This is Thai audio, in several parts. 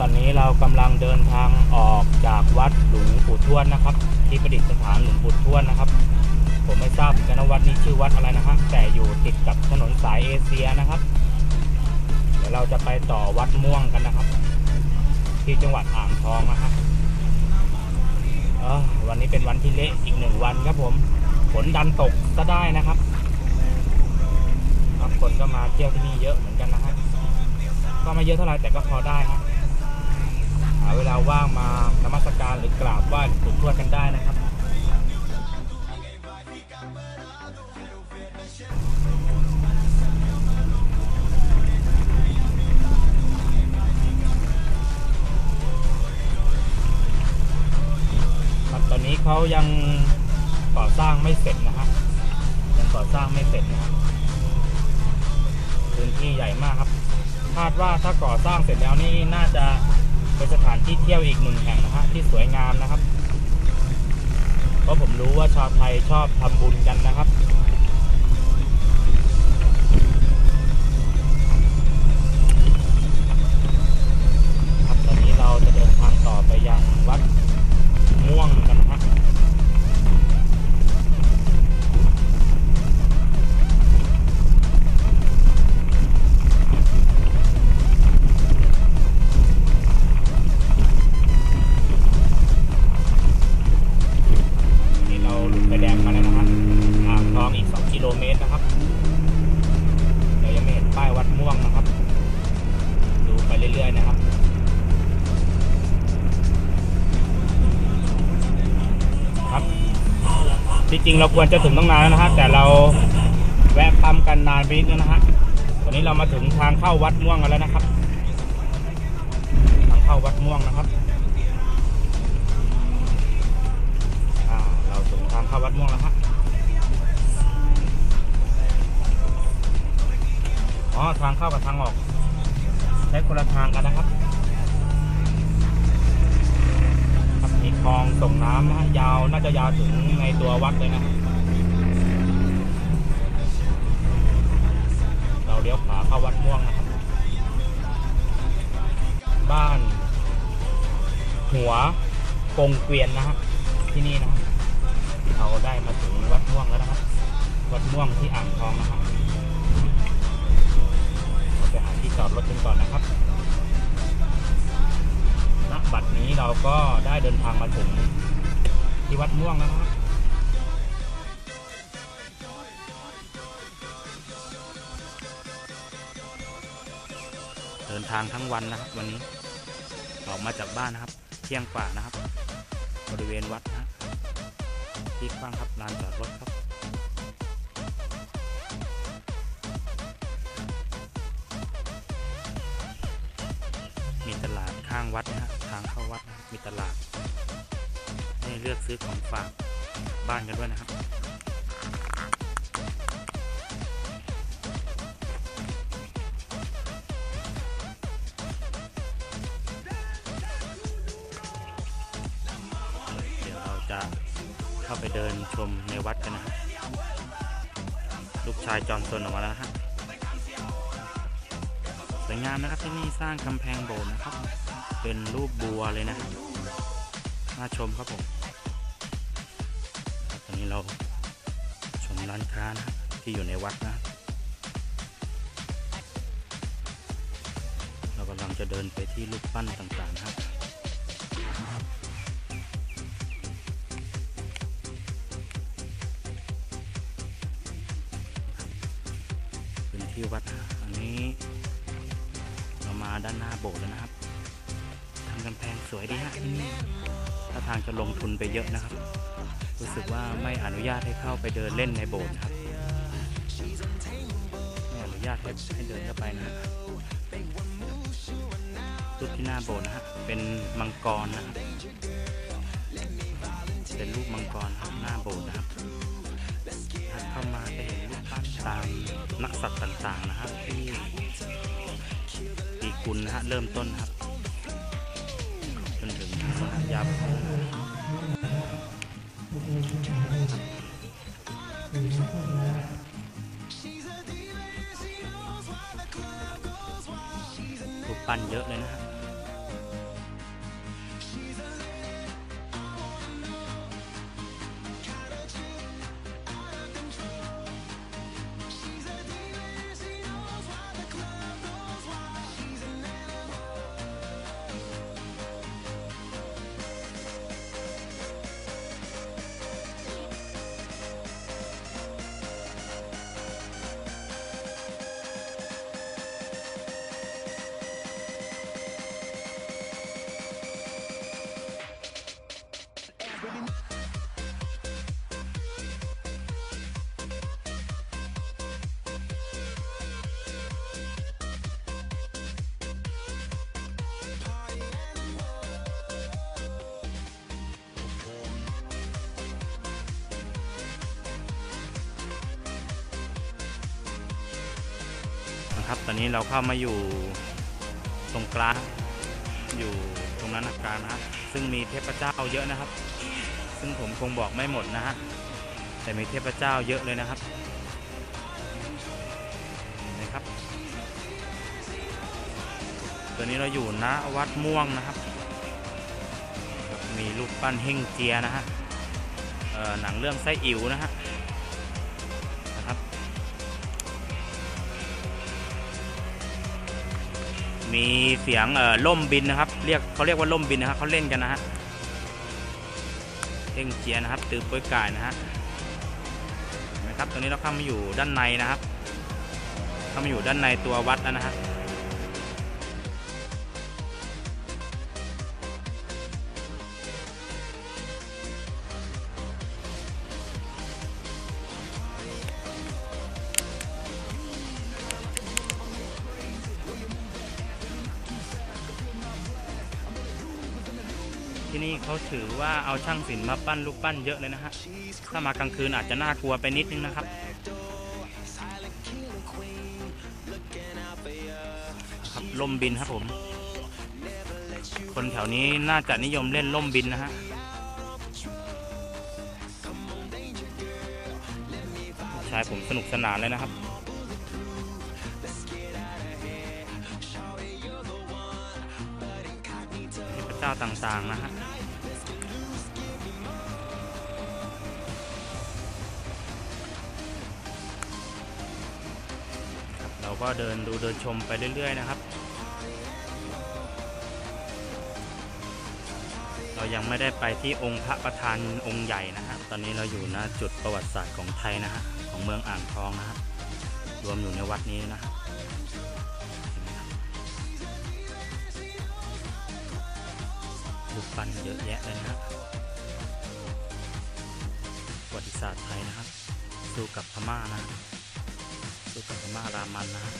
ตอนนี้เรากำลังเดินทางออกจากวัดหลวงปู่ทวดนะครับ ที่ประดิษฐานหลวงปู่ทวดนะครับ ผมไม่ทราบกันวัดนี้ชื่อวัดอะไรนะฮะแต่อยู่ติดกับถนนสายเอเชียนะครับ เดี๋ยวเราจะไปต่อวัดม่วงกันนะครับ ที่จังหวัดอ่างทองนะฮะวันนี้เป็นวันที่เละอีกหนึ่งวันครับผมฝนดันตกก็ได้นะครับคนก็มาเที่ยวที่นี่เยอะเหมือนกันนะฮะก็ไม่เยอะเท่าไหร่แต่ก็พอได้นะหาเวลาว่างมานมัสการหรือกราบไหว้หลวงปู่ทวดกันได้นะครับ ครับตอนนี้เขายังก่อสร้างไม่เสร็จนะฮะยังก่อสร้างไม่เสร็จนะฮะพื้นที่ใหญ่มากครับ คาดว่าถ้าก่อสร้างเสร็จแล้วนี่น่าจะ เป็นสถานที่เที่ยวอีกหนึ่งแห่งนะฮะที่สวยงามนะครับ เพราะผมรู้ว่าชาวไทยชอบทำบุญกันนะครับครับ ที่จริงเราควรจะถึงต้องนานแล้วนะฮะแต่เราแวะปั๊มกันนานไปนิดนะฮะตอนนี้เรามาถึงทางเข้าวัดม่วงกันแล้วนะครับ ทางเข้าวัดม่วงนะครับเราถึงทางเข้าวัดม่วงแล้วฮะอ๋อทางเข้ากับทางออกใช้คนละทางกันนะครับ คลองส่งน้ำนะฮะยาวน่าจะยาวถึงในตัววัดเลยนะ เราเลี้ยวขวาเข้าวัดม่วงนะครับ บ้าน หัวกงเกวียนนะฮะที่นี่นะเราได้มาถึงวัดม่วงแล้วนะครับ วัดม่วงที่อ่างทองนะครับเราไปหาที่จอดรถกันก่อนนะครับ ณบัดนี้เราก็ได้เดินทางมาถึงที่วัดม่วงแล้วนะครับเดินทางทั้งวันนะครับ วันนี้ออกมาจากบ้านนะครับ เที่ยงกว่านะครับ บริเวณวัดนะฮะที่กว้างครับลานจอดรถครับ ตลาดข้างวัดนะฮะทางเข้าวัดมีตลาด ให้เลือกซื้อของฝากบ้านกันด้วยนะครับเดี๋ยวเราจะเข้าไปเดินชมในวัดกันนะลูกชายจอมซนออกมาแล้วฮะ วยงามนะครับที่นี่สร้างกำแพงโบสถ์นะครับ เป็นรูปบัวเลยนะครับน่าชมครับผมตอนนี้เราชมร้านค้านะครับที่อยู่ในวัดนะ เรากำลังจะเดินไปที่รูปปั้นต่างๆนะครับพื้นที่วัดอันนี้ มาด้านหน้าโบสถ์แล้วนะครับทำกำแพงสวยดีฮะที่นี่ถ้าทางจะลงทุนไปเยอะนะครับ รู้สึกว่าไม่อนุญาตให้เข้าไปเดินเล่นในโบสถ์นะครับไม่อนุญาตให้เดินเข้าไปนะครับรูปที่หน้าโบสถ์นะฮะเป็นมังกรนะครับเป็นรูปมังกรหน้าโบสถ์นะครับถ้าเข้ามาจะเห็นรูปปั้นตามนักสัตว์ต่างๆนะครับที่ กุลนะฮะเริ่มต้นครับ จนถึงยับรูปปั้นเยอะเลยนะฮะ ครับตอนนี้เราเข้ามาอยู่ตรงกลางอยู่ตรงนั้นกลางนะซึ่งมีเทพเจ้าเยอะนะครับ ซึ่งผมคงบอกไม่หมดนะฮะ แต่มีเทพเจ้าเยอะเลยนะครับนะครับตอนนี้เราอยู่ณวัดม่วงนะครับ มีรูปปั้นเฮงเจียนะฮะหนังเรื่องไส้อิ๋วนะฮะนะครับมีเสียงเออล่มบินนะครับ เรียกเขาเรียกว่าล่มบินนะครับเขาเล่นกันนะฮะ เอ่งเจียนะครับตือป้วยกายนะฮะนะครับตอนนี้เราเข้ามาอยู่ด้านในนะครับ เข้ามาอยู่ด้านในตัววัดแล้วนะฮะ ที่นี่เขาถือว่าเอาช่างศิลป์มาปั้นรูปปั้นเยอะเลยนะฮะ ถ้ามากลางคืนอาจจะน่ากลัวไปนิดนึงนะครับครับล่มบินครับผม คนแถวนี้น่าจะนิยมเล่นล่มบินนะฮะชายผมสนุกสนานเลยนะครับ เจ้าต่างๆนะฮะครับเราก็เดินดูเดินชมไปเรื่อย ๆ นะครับ เรายังไม่ได้ไปที่องค์พระประธานองค์ใหญ่นะฮะตอนนี้เราอยู่ณจุดประวัติศาสตร์ของไทยนะฮะของเมืองอ่างทองนะครับรวมอยู่ในวัดนี้นะครับ รูปปั้นเยอะแยะเลยนะฮะประวัติศาสตร์ไทยนะครับ สู้กับพม่านะสู้กับพม่ารามันนะครับ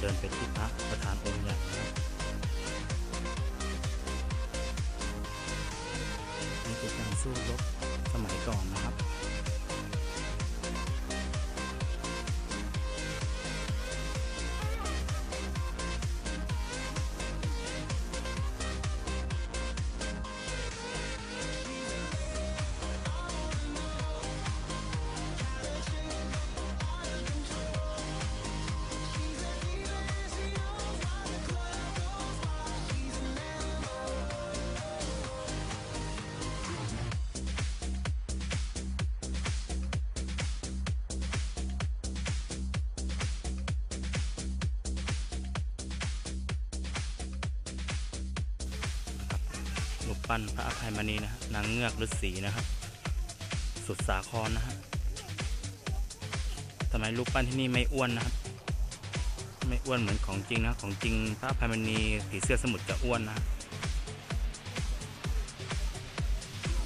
เดินไปที่พัก ปั้นพระอภัยมณีนะฮะนางเงือกฤาษีนะครับ สุดสาครนะฮะทำไมรูปปั้นที่นี่ไม่อ้วนนะครับ ไม่อ้วนเหมือนของจริงนะของจริงพระอภัยมณีผีเสื้อสมุทรจะอ้วนนะฮะ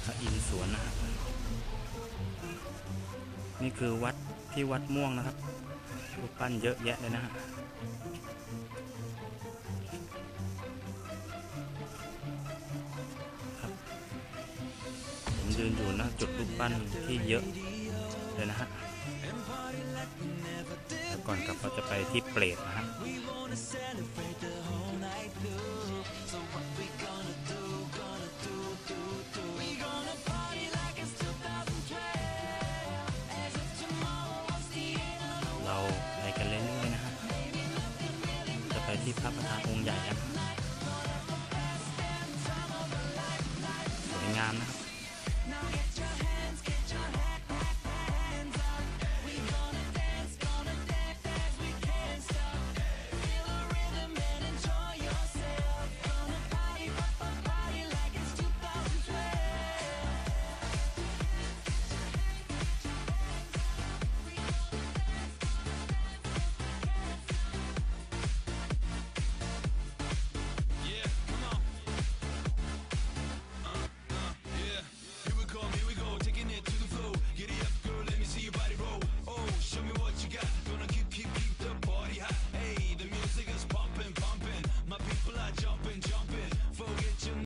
พระอินทร์สวนนะฮะนี่คือวัดที่วัดม่วงนะครับรูปปั้นเยอะแยะเลยนะฮะ ยืนอยู่นะจุดรูปปั้นที่เยอะเลยนะฮะแล้วก่อนกลับเราจะไปที่เปรตนะฮะเราไปกันเรื่อยๆนะฮะจะไปที่พระประธานองค์ใหญ่ครับ